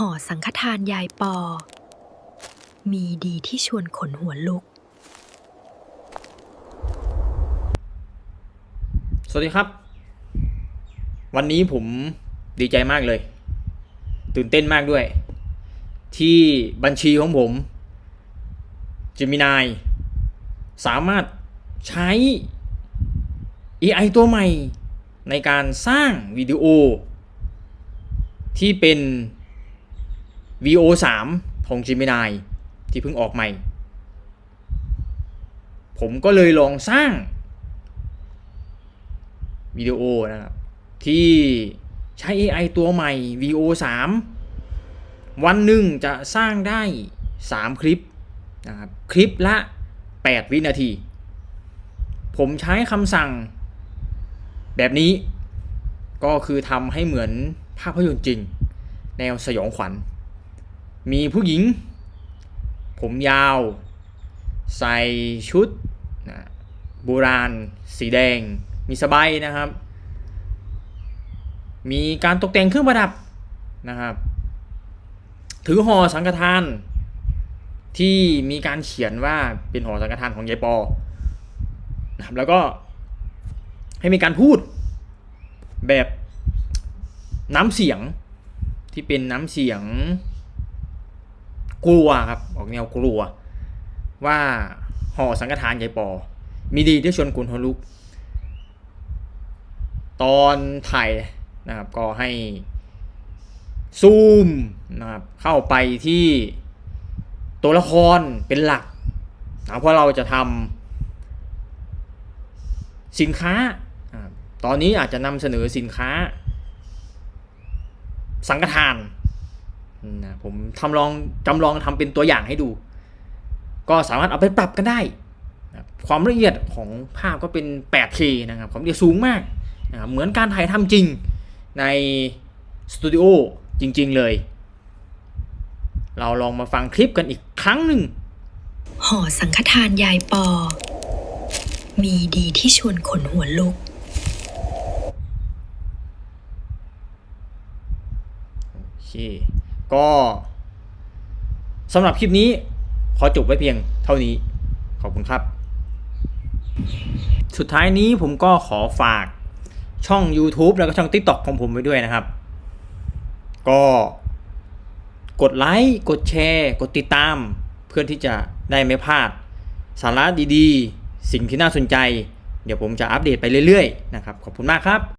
ห่อสังฆทานยายปอ มีดีที่ชวนขนหัวลุก สวัสดีครับ วันนี้ผมดีใจมากเลย ตื่นเต้นมากด้วย ที่บัญชีของผมจิมินาย สามารถใช้ AI ตัวใหม่ในการสร้างวิดีโอ ที่เป็น VO 3ของ Gemini ที่เพิ่งออกใหม่ ผมก็เลยลองสร้างวิดีโอนะครับ ที่ใช้ AI ตัวใหม่ VO 3วันหนึ่งจะสร้างได้ 3 คลิปนะครับ คลิปละ 8 วินาที ผมใช้คำสั่งแบบนี้ก็คือทำให้เหมือนภาพยนตร์จริง แนวสยองขวัญ มีผู้หญิง ผมยาว ใส่ชุดนะโบราณ สีแดง มีสบายนะครับ มีการตกแต่งเครื่องประดับนะครับ ถือห่อสังฆทาน ที่มีการเขียนว่าเป็นห่อสังฆทานของยายปอนะครับแล้วก็ให้มีการพูดแบบน้ำเสียงที่เป็นน้ำเสียง กลัวครับออกแนวกลัว ว่าห่อสังฆทานยายปอ มีดีที่ชวนคุณหัวลุก ตอนถ่ายนะครับก็ให้ซูมนะครับเข้าไปที่ตัวละครเป็นหลักนะเพราะเราจะทำสินค้าอ่าตอนนี้อาจจะนำเสนอสินค้า สังฆทาน นะผมทำลองจำลองทำเป็นตัวอย่างให้ดู ก็สามารถเอาไปปรับกันได้นะครับความละเอียดของภาพก็เป็น 8K นะครับความละเอียดสูงมากนะครับเหมือนการถ่ายทำจริงในสตูดิโอจริง ๆ เลย เราลองมาฟังคลิปกันอีกครั้งหนึ่งห่อสังฆทานยายปอ มีดีที่ชวนขนหัวลุก โอเค ก็สำหรับคลิปนี้ขอจบไว้เพียงเท่านี้ ขอบคุณครับ สุดท้ายนี้ผมก็ขอฝากช่อง YouTube แล้วก็ช่อง TikTok ของผมไว้ด้วยนะครับ ก็กดไลค์ กดแชร์ กดติดตาม เพื่อที่จะได้ไม่พลาด สาระดีๆ สิ่งที่น่าสนใจ เดี๋ยวผมจะอัปเดตไปเรื่อยๆ นะครับ ขอบคุณมากครับ